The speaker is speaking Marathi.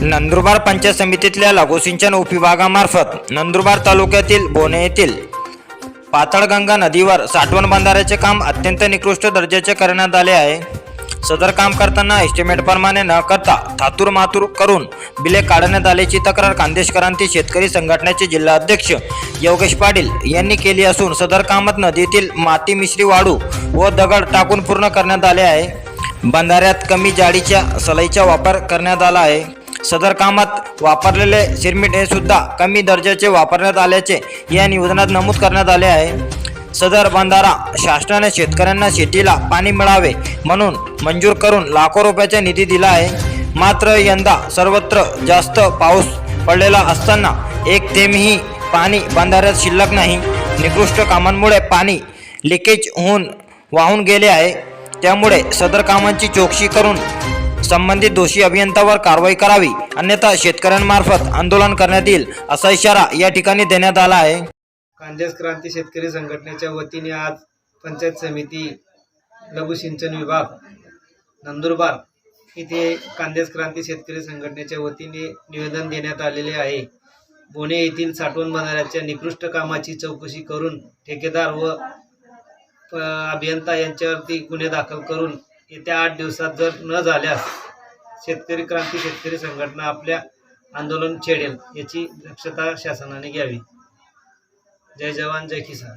नंदुरबार पंचायत समितीतल्या लघुसिंचन उपविभागामार्फत नंदुरबार तालुक्यातील बोने येथील पाताळगंगा नदीवर साठवण बंधाऱ्याचे काम अत्यंत निकृष्ट दर्जाचे करण्यात आले आहे. सदर काम करताना एस्टिमेटप्रमाणे न करता थातूर मातूर करून बिले काढण्यात आल्याची तक्रार कांदेशकरांती शेतकरी संघटनेचे जिल्हा अध्यक्ष योगेश पाटील यांनी केली असून सदर कामात नदीतील माती मिश्री वाळू व दगड टाकून पूर्ण करण्यात आले आहे. बंधाऱ्यात कमी जाडीच्या सलाईचा वापर करण्यात आला आहे. सदर कामात वापरलेले सिरमिट हे सुद्धा कमी दर्जाचे वापरण्यात आल्याचे या निवेदनात नमूद करण्यात आले आहे. सदर बंधारा शासनाने शेतकऱ्यांना शेतीला पाणी मिळावे म्हणून मंजूर करून लाखो रुपयाचा निधी दिला आहे. मात्र यंदा सर्वत्र जास्त पाऊस पडलेला असताना एक थेंबही पाणी बंधाऱ्यात शिल्लक नाही. निकृष्ट कामांमुळे पाणी लिकेज होऊन वाहून गेले आहे. त्यामुळे सदर कामांची चौकशी करून संबंधित दोषी अभियंत्यावर कारवाई करावी अन्यथा शेतकऱ्यांमार्फत आंदोलन करण्यात येईल असा इशारा या ठिकाणी देण्यात आला आहे. कांजस क्रांती शेतकरी संघटनेच्या वतीने आज पंचायत समिती लघु सिंचन विभाग नंदुरबार इथे कांदेस क्रांती शेतकरी संघटनेच्या वतीने निवेदन देण्यात आलेले आहे. बोणे येथील साठवण बंधाऱ्याच्या निकृष्ट कामाची चौकशी करून ठेकेदार व अभियंता यांच्यावरती गुन्हे दाखल करून येत्या आठ दिवसात जर न झाल्यास शेतकरी क्रांती शेतकरी संघटना आपल्या आंदोलन छेडेल याची दक्षता शासनाने घ्यावी. जय जवान जय किसान.